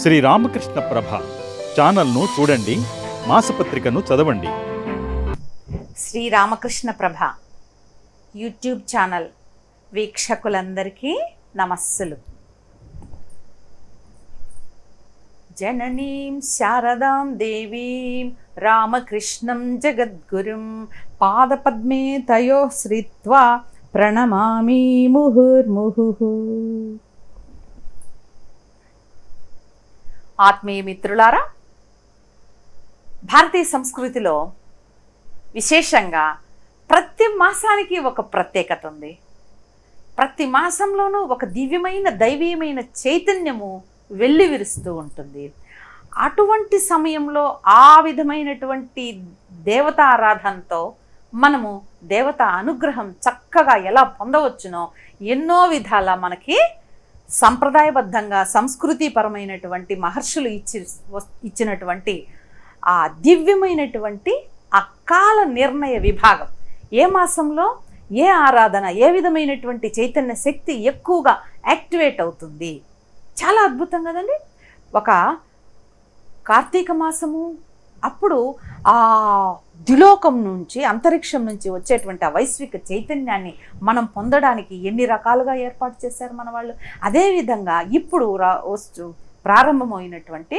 శ్రీ రామకృష్ణ ప్రభ ఛానల్ను చూడండి మాసపత్రికను చదవండి. శ్రీ రామకృష్ణ ప్రభ యూట్యూబ్ ఛానల్ వీక్షకులందరికీ నమస్సులు. జననీం శారదాం దేవీం రామకృష్ణం జగద్గురుం పాదపద్మే తయో శ్రీత్వా ప్రణమామి ముహుర్ముహు ఆత్మీయ మిత్రులారా భారతీయ సంస్కృతిలో విశేషంగా ప్రతి మాసానికి ఒక ప్రత్యేకత ఉంది. ప్రతి మాసంలోనూ ఒక దివ్యమైన దైవీయమైన చైతన్యము వెల్లివిరుస్తూ ఉంటుంది. అటువంటి సమయంలో ఆ విధమైనటువంటి దేవతారాధనతో మనము దేవత అనుగ్రహం చక్కగా ఎలా పొందవచ్చునో ఎన్నో విధాల మనకి సంప్రదాయబద్ధంగా సంస్కృతిపరమైనటువంటి మహర్షులు ఇచ్చి ఇచ్చినటువంటి ఆ దివ్యమైనటువంటి అకాల నిర్ణయ విభాగం. ఏ మాసంలో ఏ ఆరాధన ఏ విధమైనటువంటి చైతన్య శక్తి ఎక్కువగా యాక్టివేట్ అవుతుంది? చాలా అద్భుతం కదండి. ఒక కార్తీక మాసము అప్పుడు ఆ ద్విలోకం నుంచి అంతరిక్షం నుంచి వచ్చేటువంటి ఆ వైశ్విక చైతన్యాన్ని మనం పొందడానికి ఎన్ని రకాలుగా ఏర్పాటు చేశారు మన వాళ్ళు? అదేవిధంగా ఇప్పుడు రా వస్తు ప్రారంభమైనటువంటి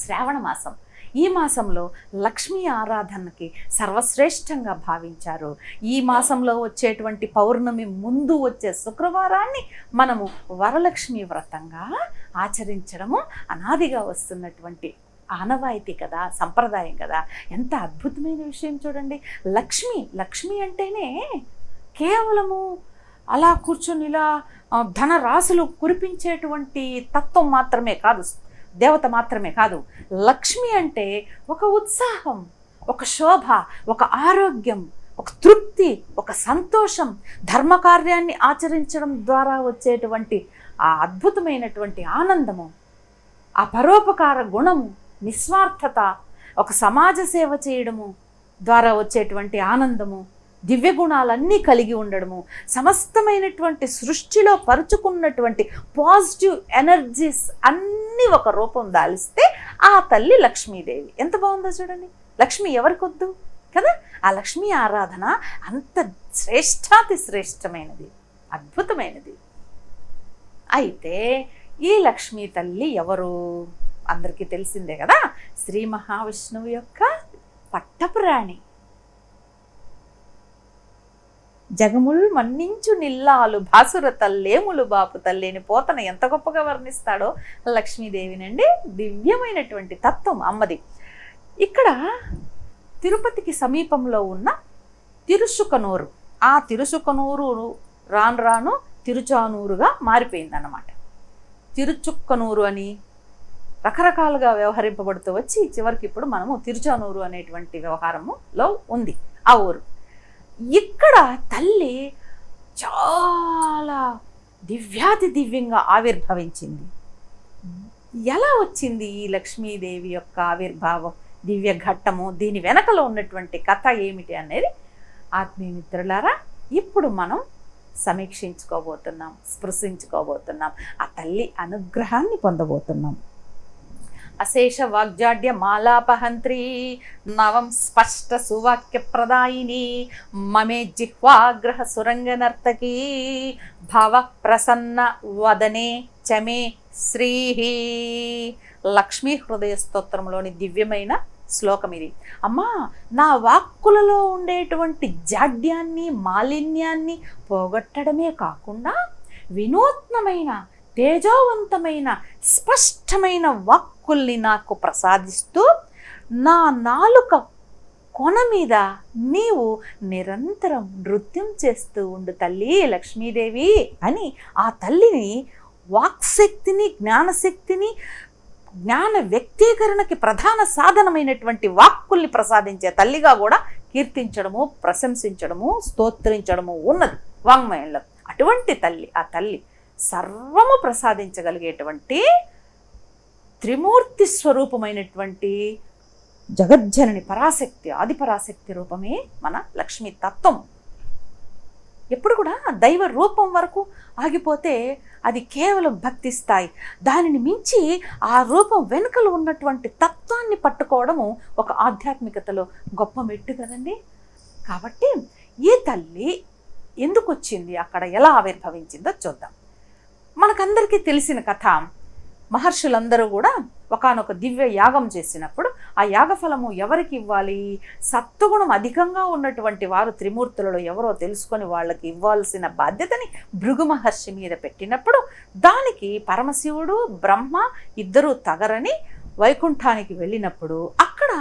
శ్రావణ మాసం. ఈ మాసంలో లక్ష్మీ ఆరాధనకి సర్వశ్రేష్టంగా భావించారు. ఈ మాసంలో వచ్చేటువంటి పౌర్ణమి ముందు వచ్చే శుక్రవారాన్ని మనము వరలక్ష్మి వ్రతంగా ఆచరించడము అనాదిగా వస్తున్నటువంటి ఆనవాయితీ కదా సంప్రదాయం కదా. ఎంత అద్భుతమైన విషయం చూడండి. లక్ష్మి లక్ష్మి అంటేనే కేవలము అలా కూర్చొని ఇలా ఆ, ధన రాశులు కురిపించేటువంటి తత్వం మాత్రమే కాదు దేవత మాత్రమే కాదు. లక్ష్మి అంటే ఒక ఉత్సాహం ఒక శోభ ఒక ఆరోగ్యం ఒక తృప్తి ఒక సంతోషం ధర్మకార్యాన్ని ఆచరించడం ద్వారా వచ్చేటువంటి ఆ అద్భుతమైనటువంటి ఆనందము ఆ పరోపకార గుణము నిస్వార్థత ఒక సమాజ సేవ చేయడము ద్వారా వచ్చేటువంటి ఆనందము దివ్య గుణాలన్నీ కలిగి ఉండడము సమస్తమైనటువంటి సృష్టిలో పరుచుకున్నటువంటి పాజిటివ్ ఎనర్జీస్ అన్నీ ఒక రూపం దాలిస్తే ఆ తల్లి లక్ష్మీదేవి. ఎంత బాగుందో చూడండి. లక్ష్మి ఎవరికొద్దు? కదా? ఆ లక్ష్మీ ఆరాధన అంత శ్రేష్టాతి శ్రేష్టమైనది అద్భుతమైనది. అయితే ఈ లక్ష్మీ తల్లి ఎవరు? అందరికీ తెలిసిందే కదా? శ్రీ మహావిష్ణువు యొక్క పట్టపురాణి. జగముల్ మన్నించు నిల్లాలు భాసుర తల్లేములు బాపు తల్లేని పోతన ఎంత గొప్పగా వర్ణిస్తాడో లక్ష్మీదేవినండి. దివ్యమైనటువంటి తత్వం అమ్మది. ఇక్కడ తిరుపతికి సమీపంలో ఉన్న తిరుసుకనూరు. ఆ తిరుసుకనూరు రాను రాను తిరుచానూరుగా మారిపోయిందన్నమాట. తిరుచుక్కనూరు అని రకరకాలుగా వ్యవహరింపబడుతూ వచ్చి చివరికి ఇప్పుడు మనము తిరుచానూరు అనేటువంటి వ్యవహారములో ఉంది ఆ ఊరు. ఇక్కడ తల్లి చాలా దివ్యాతి దివ్యంగా ఆవిర్భవించింది. ఎలా వచ్చింది ఈ లక్ష్మీదేవి యొక్క ఆవిర్భావం దివ్య ఘట్టము దీని వెనకలో ఉన్నటువంటి కథ ఏమిటి అనేది ఆత్మీయ మిత్రులారా ఇప్పుడు మనం సమీక్షించుకోబోతున్నాం స్పృశించుకోబోతున్నాం. ఆ తల్లి అనుగ్రహాన్ని పొందబోతున్నాం. అశేష వాగ్జాడ్య మాలాపహంత్రి నవం స్పష్ట సువాక్య ప్రదాయిని మమే జిహ్వాగ్రహ సురంగ నర్తకీ భవ ప్రసన్న వదనే చమే శ్రీ లక్ష్మీ హృదయ స్తోత్రంలోని దివ్యమైన శ్లోకం ఇది. అమ్మా నా వాక్కులలో ఉండేటువంటి జాడ్యాన్ని మాలిన్యాన్ని పోగొట్టడమే కాకుండా వినూత్నమైన తేజోవంతమైన స్పష్టమైన వాక్కుల్ని నాకు ప్రసాదిస్తూ నా నాలుక కొన మీద నీవు నిరంతరం నృత్యం చేస్తూ ఉండు తల్లి లక్ష్మీదేవి అని ఆ తల్లిని వాక్శక్తిని జ్ఞానశక్తిని జ్ఞాన వ్యక్తీకరణకి ప్రధాన సాధనమైనటువంటి వాక్కుల్ని ప్రసాదించే తల్లిగా కూడా కీర్తించడము ప్రశంసించడము స్తోత్రించడము ఉన్నది. వాంగ్మయంలో. అటువంటి తల్లి ఆ తల్లి సర్వము ప్రసాదించగలిగేటువంటి త్రిమూర్తి స్వరూపమైనటువంటి జగజ్జనని పరాశక్తి ఆది పరాశక్తి రూపమే మన లక్ష్మీ తత్వం. ఎప్పుడు కూడా దైవ రూపం వరకు ఆగిపోతే అది కేవలం భక్తి స్థాయి. దానిని మించి ఆ రూపం వెనుకలు ఉన్నటువంటి తత్వాన్ని పట్టుకోవడము ఒక ఆధ్యాత్మికతలో గొప్ప మెట్టు కదండి. కాబట్టి ఈ తల్లి ఎందుకు వచ్చింది? అక్కడ ఎలా ఆవిర్భవించిందో చూద్దాం. మనకందరికీ తెలిసిన కథ. మహర్షులందరూ కూడా ఒకానొక దివ్య యాగం చేసినప్పుడు ఆ యాగఫలము ఎవరికి ఇవ్వాలి? సత్వగుణం అధికంగా ఉన్నటువంటి వారు త్రిమూర్తులలో ఎవరో తెలుసుకొని వాళ్ళకి ఇవ్వాల్సిన బాధ్యతని భృగు మహర్షి మీద పెట్టినప్పుడు దానికి పరమశివుడు బ్రహ్మ ఇద్దరూ తగరని వైకుంఠానికి వెళ్ళినప్పుడు అక్కడ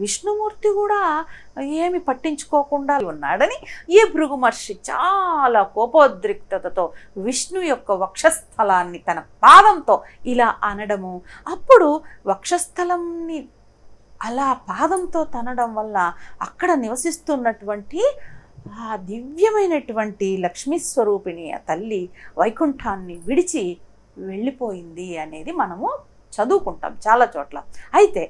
విష్ణుమూర్తి కూడా ఏమి పట్టించుకోకుండా ఉన్నాడని ఈ భృగు మహర్షి చాలా కోపోద్రిక్తతతో విష్ణు యొక్క వక్షస్థలాన్ని తన పాదంతో ఇలా అనడము. అప్పుడు వక్షస్థలంని అలా పాదంతో తనడం వల్ల అక్కడ నివసిస్తున్నటువంటి ఆ దివ్యమైనటువంటి లక్ష్మీ స్వరూపిణి ఆ తల్లి వైకుంఠాన్ని విడిచి వెళ్ళిపోయింది అనేది మనము చదువుకుంటాం చాలా చోట్ల. అయితే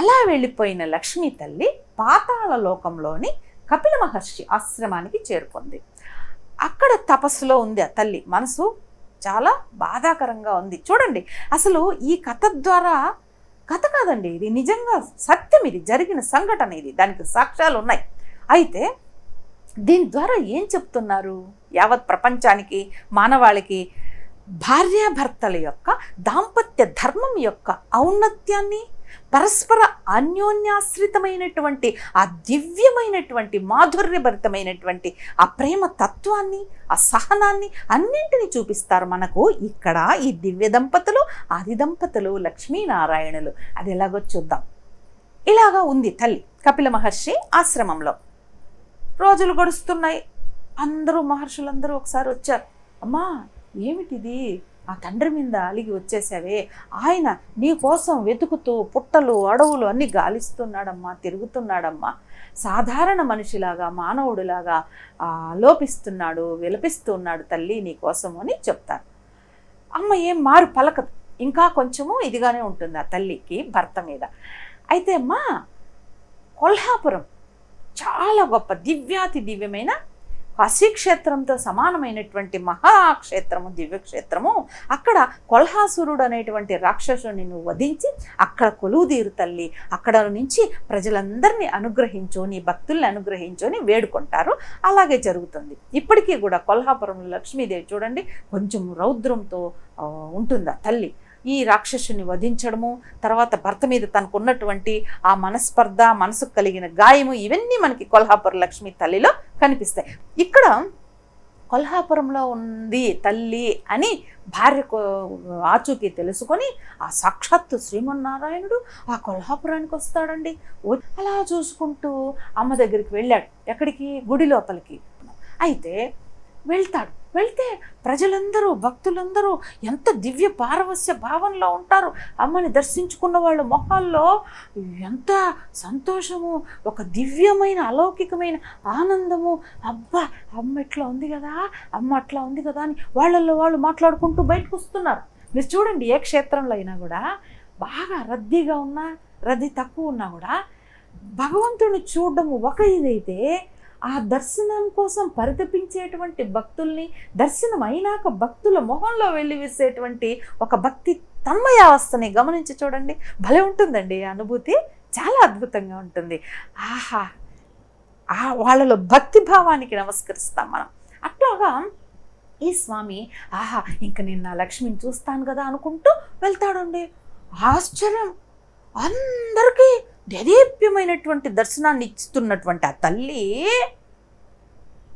అలా వెళ్ళిపోయిన లక్ష్మీ తల్లి పాతాళ లోకంలోని కపిల మహర్షి ఆశ్రమానికి చేరుకుంది. అక్కడ తపస్సులో ఉంది ఆ తల్లి. మనసు చాలా బాధాకరంగా ఉంది. చూడండి అసలు ఈ కథ ద్వారా కథ కాదండి ఇది నిజంగా సత్యం ఇది జరిగిన సంఘటన ఇది. దానికి సాక్ష్యాలు ఉన్నాయి. అయితే దీని ద్వారా ఏం చెప్తున్నారు? యావత్ ప్రపంచానికి మానవాళికి భార్యాభర్తల యొక్క దాంపత్య ధర్మం యొక్క ఔన్నత్యాన్ని పరస్పర అన్యోన్యాశ్రితమైనటువంటి ఆ దివ్యమైనటువంటి మాధుర్యభరితమైనటువంటి ఆ ప్రేమ తత్వాన్ని ఆ సహనాన్ని అన్నింటినీ చూపిస్తారు మనకు ఇక్కడ ఈ దివ్య దంపతులు ఆది దంపతులు లక్ష్మీనారాయణులు. అది ఎలాగో చూద్దాం. ఇలాగా ఉంది తల్లి కపిల మహర్షి ఆశ్రమంలో. రోజులు గడుస్తున్నాయి. అందరూ మహర్షులందరూ ఒకసారి వచ్చారు. అమ్మా ఏమిటిది? ఆ తండ్రి మీద అలిగి వచ్చేసావే. ఆయన నీ కోసం వెతుకుతూ పుట్టలు అడవులు అన్ని గాలిస్తున్నాడమ్మా తిరుగుతున్నాడమ్మా. సాధారణ మనిషిలాగా మానవుడిలాగా లోపిస్తున్నాడు విలపిస్తున్నాడు తల్లి నీ కోసం అని చెప్తారు. అమ్మ ఏం మారు పలకదు. ఇంకా కొంచెము ఇదిగానే ఉంటుంది ఆ తల్లికి భర్త మీద. అయితే అమ్మా కొల్హాపురం చాలా గొప్ప దివ్యాతి దివ్యమైన కాశీక్షేత్రంతో సమానమైనటువంటి మహాక్షేత్రము దివ్యక్షేత్రము. అక్కడ కొల్హాసురుడు అనేటువంటి రాక్షసుని నువ్వు వధించి అక్కడ కొలువు తీరు తల్లి. అక్కడ నుంచి ప్రజలందరినీ అనుగ్రహించు నీ భక్తుల్ని అనుగ్రహించు అని వేడుకుంటారు. అలాగే జరుగుతుంది. ఇప్పటికీ కూడా కొల్హాపురంలో లక్ష్మీదేవి చూడండి కొంచెం రౌద్రంతో ఉంటుందా ఉంటుంది ఆ తల్లి. ఈ రాక్షసుని వధించడము తర్వాత భర్త మీద తనకున్నటువంటి ఆ మనస్పర్ధ మనసుకు కలిగిన గాయము ఇవన్నీ మనకి కొల్హాపురం లక్ష్మి తల్లిలో కనిపిస్తాయి. ఇక్కడ కొల్హాపురంలో ఉంది తల్లి అని భార్యకు ఆచూకీ తెలుసుకొని ఆ సాక్షాత్తు శ్రీమన్నారాయణుడు ఆ కొల్హాపురానికి వస్తాడండి. అలా చూసుకుంటూ అమ్మ దగ్గరికి వెళ్ళాడు. ఎక్కడికి? గుడి లోపలికి. అయితే వెళ్తాడు. వెళ్తే ప్రజలందరూ భక్తులందరూ ఎంత దివ్య పారవస్య భావంలో ఉంటారు. అమ్మని దర్శించుకున్న వాళ్ళ మొహాల్లో ఎంత సంతోషము ఒక దివ్యమైన అలౌకికమైన ఆనందము. అబ్బా అమ్మ ఇట్లా ఉంది కదా అమ్మ అట్లా ఉంది కదా అని వాళ్ళల్లో వాళ్ళు మాట్లాడుకుంటూ బయటకు వస్తున్నారు. మీరు చూడండి ఏ క్షేత్రంలో అయినా కూడా బాగా రద్దీగా ఉన్నా రద్దీ తక్కువ ఉన్నా కూడా భగవంతుని చూడడము ఒక ఇదైతే ఆ దర్శనం కోసం పరితపించేటువంటి భక్తుల్ని దర్శనం అయినాక భక్తుల మొహంలో వెళ్ళి వేసేటువంటి ఒక భక్తి తన్మయావస్థని గమనించి చూడండి. భలే ఉంటుందండి ఆ అనుభూతి. చాలా అద్భుతంగా ఉంటుంది. ఆహా! ఆ వాళ్ళలో భక్తి భావానికి నమస్కరిస్తాం మనం. అట్లాగా ఈ స్వామి ఆహా! ఇంక నేను నా లక్ష్మిని చూస్తాను కదా అనుకుంటూ వెళ్తాడండి. ఆశ్చర్యం! అందరికీ దేదీప్యమైనటువంటి దర్శనాన్ని ఇస్తున్నటువంటి ఆ తల్లి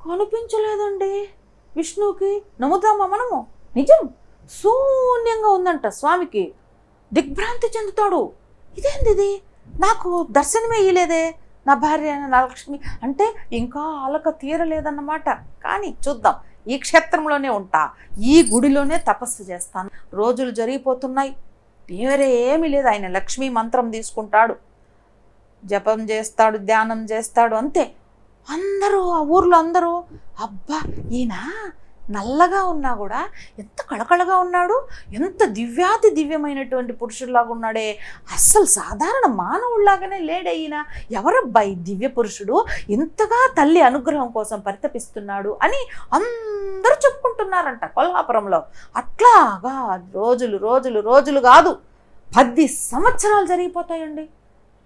కనిపించలేదండి. విష్ణువుకి నమ్ముతామా మనము? నిజం. శూన్యంగా ఉందంట స్వామికి. దిగ్భ్రాంతి చెందుతాడు. ఇదేంది ఇది? నాకు దర్శనమే ఇయ్యలేదే. నా భార్య నా అంటే ఇంకా అలక తీరలేదన్నమాట. కానీ చూద్దాం. ఈ క్షేత్రంలోనే ఉంటా. ఈ గుడిలోనే తపస్సు చేస్తాను. రోజులు జరిగిపోతున్నాయి. వేరే ఏమీ లేదు. ఆయన లక్ష్మీ మంత్రం తీసుకుంటాడు. జపం చేస్తాడు ధ్యానం చేస్తాడు అంతే. అందరూ ఆ ఊర్లో అందరూ అబ్బా ఈయన నల్లగా ఉన్నా కూడా ఎంత కళకళగా ఉన్నాడు ఎంత దివ్యాతి దివ్యమైనటువంటి పురుషుడిలాగా ఉన్నాడే. అస్సలు సాధారణ మానవుల్లాగానే లేడయినా ఎవరబ్బా ఈ దివ్య పురుషుడు? ఇంతగా తల్లి అనుగ్రహం కోసం పరితపిస్తున్నాడు అని అందరూ చెప్పుకుంటున్నారంట కొల్హాపురంలో అట్లాగా రోజులు రోజులు రోజులు కాదు పది సంవత్సరాలు జరిగిపోతాయండి.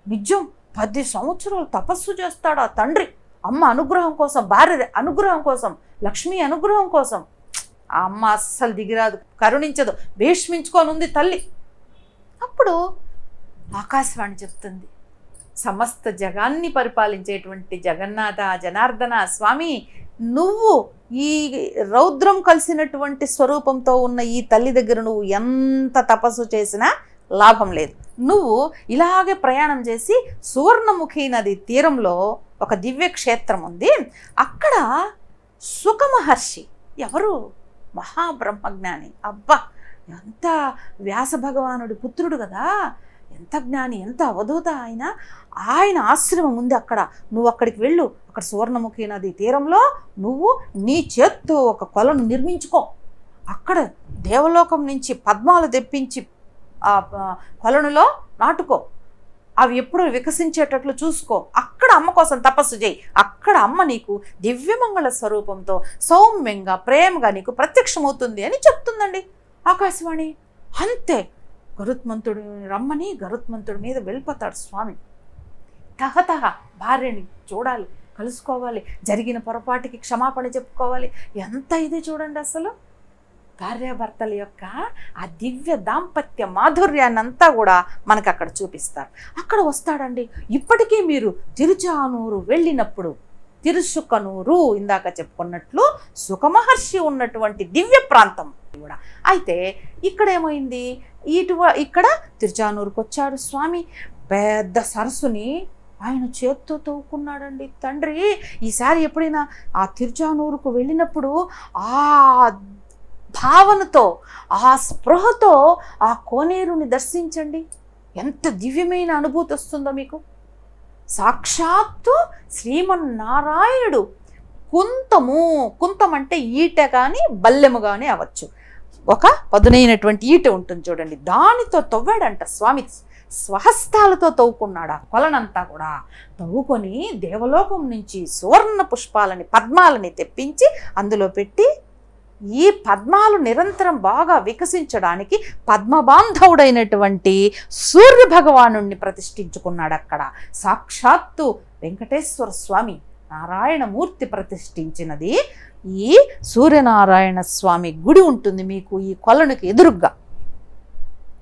నిజం. పది సంవత్సరాలు తపస్సు చేస్తాడు ఆ తండ్రి. అమ్మ అనుగ్రహం కోసం భార్య అనుగ్రహం కోసం లక్ష్మి అనుగ్రహం కోసం. ఆ అమ్మ అస్సలు దిగిరాదు కరుణించదు భీష్మించుకొని ఉంది తల్లి. అప్పుడు ఆకాశవాణి చెప్తుంది సమస్త జగాన్ని పరిపాలించేటువంటి జగన్నాథ జనార్దన స్వామి నువ్వు ఈ రౌద్రం కలిసినటువంటి స్వరూపంతో ఉన్న ఈ తల్లి దగ్గర నువ్వు ఎంత తపస్సు చేసినా లాభం లేదు. నువ్వు ఇలాగే ప్రయాణం చేసి సువర్ణముఖి నది తీరంలో ఒక దివ్య క్షేత్రం ఉంది. అక్కడ సుఖమహర్షి ఎవరు? మహాబ్రహ్మజ్ఞాని. అబ్బా! ఎంత వ్యాస భగవానుడి పుత్రుడు కదా! ఎంత జ్ఞాని ఎంత అవధూత ఆయన. ఆయన ఆశ్రమం ఉంది అక్కడ. నువ్వు అక్కడికి వెళ్ళు. అక్కడ సువర్ణముఖి నది తీరంలో నువ్వు నీ చేత్తో ఒక కొలను నిర్మించుకో. అక్కడ దేవలోకం నుంచి పద్మాలు తెప్పించి కొలనులో నాటుకో. అవి ఎప్పుడు వికసించేటట్లు చూసుకో. అక్కడ అమ్మ కోసం తపస్సు చేయి. అక్కడ అమ్మ నీకు దివ్యమంగళ స్వరూపంతో సౌమ్యంగా ప్రేమగా నీకు ప్రత్యక్షమవుతుంది అని చెప్తుందండి ఆకాశవాణి. అంతే. గరుత్మంతుడు రమ్మని గరుత్మంతుడి మీద వెళ్ళిపోతాడు స్వామి. తహతహ భార్యని చూడాలి కలుసుకోవాలి జరిగిన పొరపాటికి క్షమాపణ చెప్పుకోవాలి. ఎంత ఇది చూడండి అసలు? భార్యాభర్తల యొక్క ఆ దివ్య దాంపత్య మాధుర్యాన్నంతా కూడా మనకు అక్కడ చూపిస్తారు. అక్కడ వస్తాడండి. ఇప్పటికీ మీరు తిరుచానూరు వెళ్ళినప్పుడు తిరుసుకనూరు ఇందాక చెప్పుకున్నట్లు సుఖమహర్షి ఉన్నటువంటి దివ్య ప్రాంతం కూడా. అయితే ఇక్కడ ఏమైంది ఇటు ఇక్కడ తిరుచానూరుకు వచ్చాడు స్వామి. పెద్ద సరస్సుని ఆయన చేత్తో తవ్వుకున్నాడండి తండ్రి. ఈసారి ఎప్పుడైనా ఆ తిరుచానూరుకు వెళ్ళినప్పుడు ఆ భావనతో ఆ స్పృహతో ఆ కోనేరుని దర్శించండి. ఎంత దివ్యమైన అనుభూతి వస్తుందో మీకు. సాక్షాత్తు శ్రీమన్నారాయణుడు కుంతము కుంతం అంటే ఈట కానీ బల్లెము కానీ అవ్వచ్చు. ఒక పదునైనటువంటి ఈట ఉంటుంది చూడండి. దానితో తవ్వాడంట స్వామి. స్వహస్తాలతో తవ్వుకున్నాడు ఆ కొలనంతా కూడా. తవ్వుకొని దేవలోకం నుంచి సువర్ణ పుష్పాలని పద్మాలని తెప్పించి అందులో పెట్టి ఈ పద్మాలు నిరంతరం బాగా వికసించడానికి పద్మబాంధవుడైనటువంటి సూర్య భగవానుణ్ణి ప్రతిష్ఠించుకున్నాడు అక్కడ సాక్షాత్తు వెంకటేశ్వర స్వామి నారాయణమూర్తి ప్రతిష్ఠించినది. ఈ సూర్యనారాయణ స్వామి గుడి ఉంటుంది మీకు ఈ కొలనుకి ఎదురుగ్గా.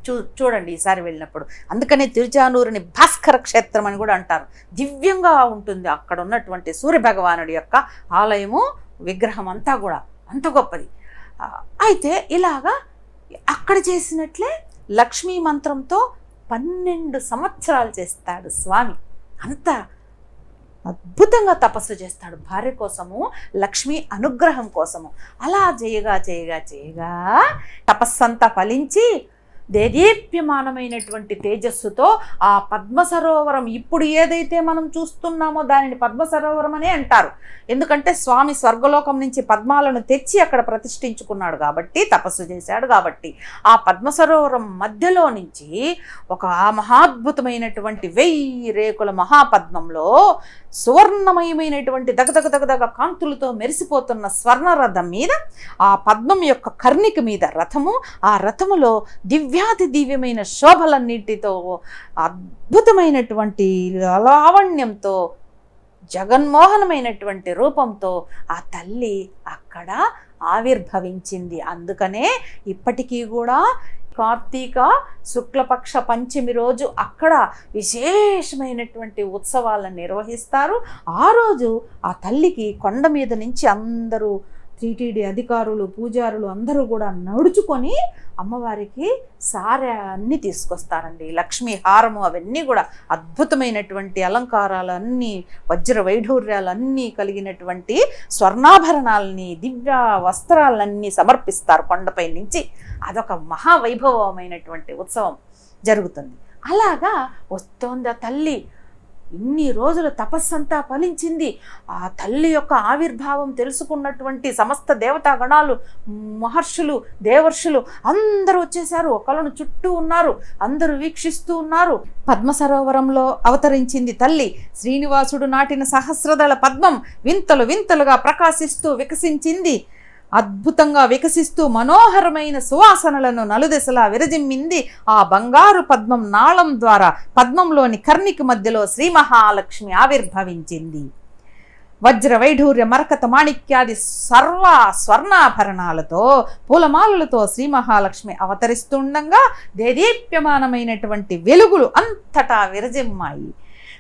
చూ చూడండి ఈసారి వెళ్ళినప్పుడు. అందుకనే తిరుచానూరుని భాస్కర క్షేత్రం అని కూడా అంటారు. దివ్యంగా ఉంటుంది అక్కడ ఉన్నటువంటి సూర్య భగవానుడి యొక్క ఆలయము విగ్రహం అంతా కూడా. అంత గొప్పది. అయితే ఇలాగా అక్కడ చేసినట్లే లక్ష్మీ మంత్రంతో పన్నెండు సంవత్సరాలు చేస్తాడు స్వామి. అంత అద్భుతంగా తపస్సు చేస్తాడు భార్య కోసము లక్ష్మి అనుగ్రహం కోసము. అలా చేయగా చేయగా చేయగా తపస్సంతా ఫలించి దేదీప్యమానమైనటువంటి తేజస్సుతో ఆ పద్మ సరోవరం ఇప్పుడు ఏదైతే మనం చూస్తున్నామో దానిని పద్మ సరోవరం అనే అంటారు. ఎందుకంటే స్వామి స్వర్గలోకం నుంచి పద్మాలను తెచ్చి అక్కడ ప్రతిష్ఠించుకున్నాడు కాబట్టి తపస్సు చేశాడు కాబట్టి ఆ పద్మ సరోవరం మధ్యలో నుంచి ఒక మహాద్భుతమైనటువంటి వెయ్యి రేకుల మహాపద్మంలో సువర్ణమయమైనటువంటి దగదగ దగదగ కాంతులతో మెరిసిపోతున్న స్వర్ణ రథం మీద ఆ పద్మం యొక్క కర్ణిక మీద రథము ఆ రథములో దివ్య దివ్యాతి దివ్యమైన శోభలన్నిటితో అద్భుతమైనటువంటి లావణ్యంతో జగన్మోహనమైనటువంటి రూపంతో ఆ తల్లి అక్కడ ఆవిర్భవించింది. అందుకనే ఇప్పటికీ కూడా కార్తీక శుక్లపక్ష పంచమి రోజు అక్కడ విశేషమైనటువంటి ఉత్సవాలను నిర్వహిస్తారు. ఆ రోజు ఆ తల్లికి కొండ మీద నుంచి అందరూ టీటీడీ అధికారులు పూజారులు అందరూ కూడా నడుచుకొని అమ్మవారికి సారె అన్నీ తీసుకొస్తారండి. లక్ష్మీ హారము అవన్నీ కూడా అద్భుతమైనటువంటి అలంకారాలు అన్నీ వజ్ర వైఢూర్యాలు అన్నీ కలిగినటువంటి స్వర్ణాభరణాలని దివ్య వస్త్రాలన్నీ సమర్పిస్తారు కొండపై నుంచి. అదొక మహావైభవమైనటువంటి ఉత్సవం జరుగుతుంది. అలాగా వస్తోంది ఆ తల్లి. ఇన్ని రోజులు తపస్సంతా ఫలించింది. ఆ తల్లి యొక్క ఆవిర్భావం తెలుసుకున్నటువంటి సమస్త దేవతా గణాలు మహర్షులు దేవర్షులు అందరూ వచ్చేసారు ఒకళ్ళను చుట్టూ ఉన్నారు. అందరూ వీక్షిస్తూ ఉన్నారు. పద్మ సరోవరంలో అవతరించింది తల్లి. శ్రీనివాసుడు నాటిన సహస్రదళ పద్మం వింతలు వింతలుగా ప్రకాశిస్తూ వికసించింది. అద్భుతంగా వికసిస్తూ మనోహరమైన సువాసనలను నలుదెసలా విరజిమ్మింది ఆ బంగారు పద్మం నాళం ద్వారా పద్మంలోని కర్ణికి మధ్యలో శ్రీ మహాలక్ష్మి ఆవిర్భవించింది. వజ్ర వైఢూర్య మరకత మాణిక్యాది సర్వ స్వర్ణాభరణాలతో పూలమాలలతో శ్రీ మహాలక్ష్మి అవతరిస్తుండగా దేదీప్యమానమైనటువంటి వెలుగులు అంతటా విరజిమ్మాయి.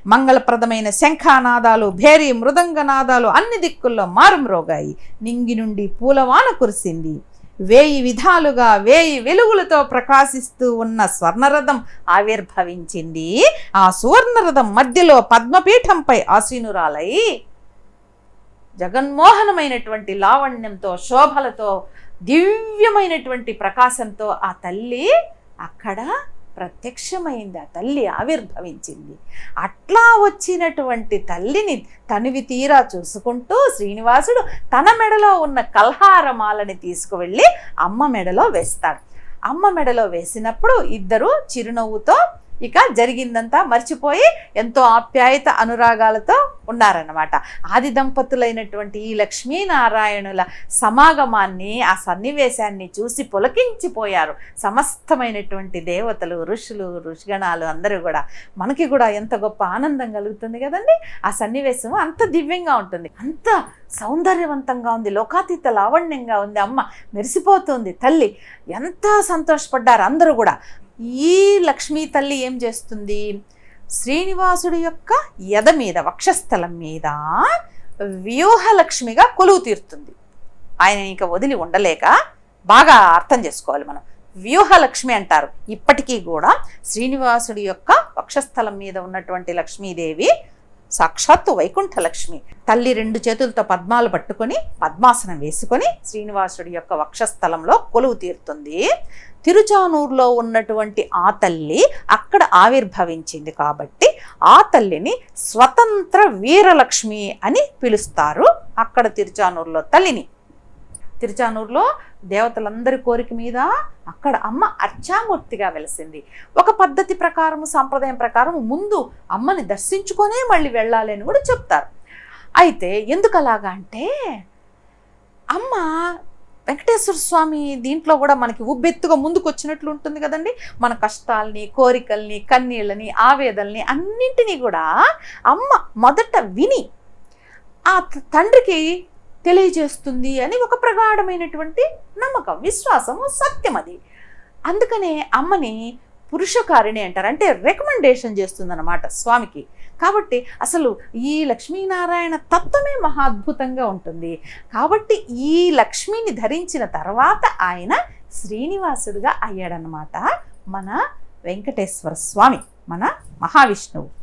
మంగళప్రదమైన శంఖానాదాలు భేరి మృదంగనాదాలు అన్ని దిక్కుల్లో మారుమ్రోగాయి. నింగి నుండి పూలవాన కురిసింది. వేయి విధాలుగా వేయి వెలుగులతో ప్రకాశిస్తూ ఉన్న స్వర్ణరథం ఆవిర్భవించింది. ఆ సువర్ణరథం మధ్యలో పద్మపీఠంపై ఆసీనురాలై జగన్మోహనమైనటువంటి లావణ్యంతో శోభలతో దివ్యమైనటువంటి ప్రకాశంతో ఆ తల్లి అక్కడ ప్రత్యక్షమైంది. ఆ తల్లి ఆవిర్భవించింది. అట్లా వచ్చినటువంటి తల్లిని తనివి తీరా చూసుకుంటూ శ్రీనివాసుడు తన మెడలో ఉన్న కల్హారమాలని తీసుకువెళ్ళి అమ్మ మెడలో వేస్తాడు. అమ్మ మెడలో వేసినప్పుడు ఇద్దరు చిరునవ్వుతో ఇక జరిగిందంతా మర్చిపోయి ఎంతో ఆప్యాయత అనురాగాలతో ఉన్నారన్నమాట. ఆది దంపతులైనటువంటి ఈ లక్ష్మీనారాయణుల సమాగమాన్ని ఆ సన్నివేశాన్ని చూసి పులకించిపోయారు. సమస్తమైనటువంటి దేవతలు ఋషులు ఋషిగణాలు అందరూ కూడా. మనకి కూడా ఎంత గొప్ప ఆనందం కలుగుతుంది కదండి? ఆ సన్నివేశం అంత దివ్యంగా ఉంటుంది. అంత సౌందర్యవంతంగా ఉంది. లోకాతీత లావణ్యంగా ఉంది. అమ్మ మెరిసిపోతుంది తల్లి. ఎంత సంతోషపడ్డారు అందరూ కూడా. ఈ లక్ష్మీ తల్లి ఏం చేస్తుంది? శ్రీనివాసుడి యొక్క ఎద మీద వక్షస్థలం మీద వ్యూహలక్ష్మిగా కొలువు తీరుతుంది. ఆయన ఇంకా వదిలి ఉండలేక బాగా అర్థం చేసుకోవాలి మనం. వ్యూహలక్ష్మి అంటారు. ఇప్పటికీ కూడా శ్రీనివాసుడి యొక్క వక్షస్థలం మీద ఉన్నటువంటి లక్ష్మీదేవి సాక్షాత్తు వైకుంఠ లక్ష్మి తల్లి రెండు చేతులతో పద్మాలు పట్టుకొని పద్మాసనం వేసుకొని శ్రీనివాసుడి యొక్క వక్షస్థలంలో కొలువు తీరుతుంది. తిరుచానూరులో ఉన్నటువంటి ఆ తల్లి అక్కడ ఆవిర్భవించింది కాబట్టి ఆ తల్లిని స్వతంత్ర వీరలక్ష్మి అని పిలుస్తారు. అక్కడ తిరుచానూరులో తల్లిని తిరుచానూరులో దేవతలందరి కోరిక మీద అక్కడ అమ్మ అర్చామూర్తిగా వెలిసింది. ఒక పద్ధతి ప్రకారం సాంప్రదాయం ప్రకారం ముందు అమ్మని దర్శించుకొనే మళ్ళీ వెళ్ళాలి అని కూడా చెప్తారు. అయితే ఎందుకు అలాగా అంటే అమ్మ వెంకటేశ్వర స్వామి దీంట్లో కూడా మనకి ఉబ్బెత్తుగా ముందుకు వచ్చినట్లు ఉంటుంది కదండి. మన కష్టాల్ని కోరికల్ని కన్నీళ్ళని ఆవేదల్ని అన్నింటినీ కూడా అమ్మ మొదట విని ఆ తండ్రికి తెలియజేస్తుంది అని ఒక ప్రగాఢమైనటువంటి నమ్మకం విశ్వాసము సత్యం అది. అందుకనే అమ్మని పురుషకారిణి అంటారు. అంటే రికమెండేషన్ చేస్తుందన్నమాట స్వామికి. కాబట్టి అసలు ఈ లక్ష్మీనారాయణ తత్వమే మహాద్భుతంగా ఉంటుంది. కాబట్టి ఈ లక్ష్మిని ధరించిన తర్వాత ఆయన శ్రీనివాసుడుగా అయ్యాడనమాట మన వెంకటేశ్వర స్వామి మన మహావిష్ణువు.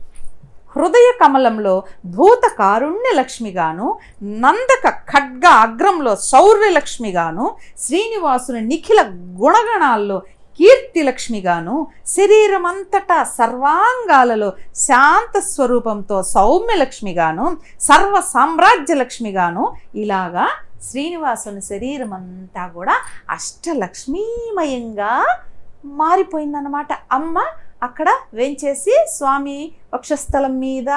హృదయ కమలంలో భూత కారుణ్య లక్ష్మిగాను నందక ఖడ్గ అగ్రంలో శౌర్యలక్ష్మిగాను శ్రీనివాసుని నిఖిల గుణగణాల్లో కీర్తిలక్ష్మిగాను శరీరమంతటా సర్వాంగాలలో శాంత స్వరూపంతో సౌమ్యలక్ష్మిగాను సర్వ సామ్రాజ్య లక్ష్మిగాను ఇలాగా శ్రీనివాసుని శరీరం అంతా కూడా అష్టలక్ష్మీమయంగా మారిపోయిందన్నమాట. అమ్మ అక్కడ వేంచేసి స్వామి వక్షస్థలం మీద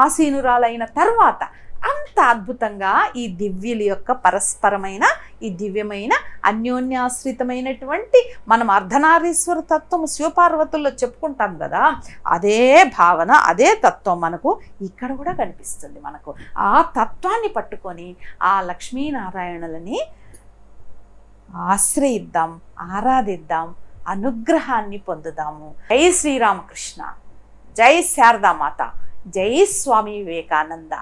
ఆసీనురాలైన తర్వాత అంత అద్భుతంగా ఈ దివ్యుల యొక్క పరస్పరమైన ఈ దివ్యమైన అన్యోన్యాశ్రితమైనటువంటి మనం అర్ధనారీశ్వర తత్వం శివపార్వతుల్లో చెప్పుకుంటాం కదా అదే భావన అదే తత్వం మనకు ఇక్కడ కూడా కనిపిస్తుంది మనకు. ఆ తత్వాన్ని పట్టుకొని ఆ లక్ష్మీనారాయణులని ఆశ్రయిద్దాం ఆరాధిద్దాం అనుగ్రహాన్ని పొందుదాము. జై శ్రీరామకృష్ణ. జై శారదామాత జై స్వామి వివేకానంద.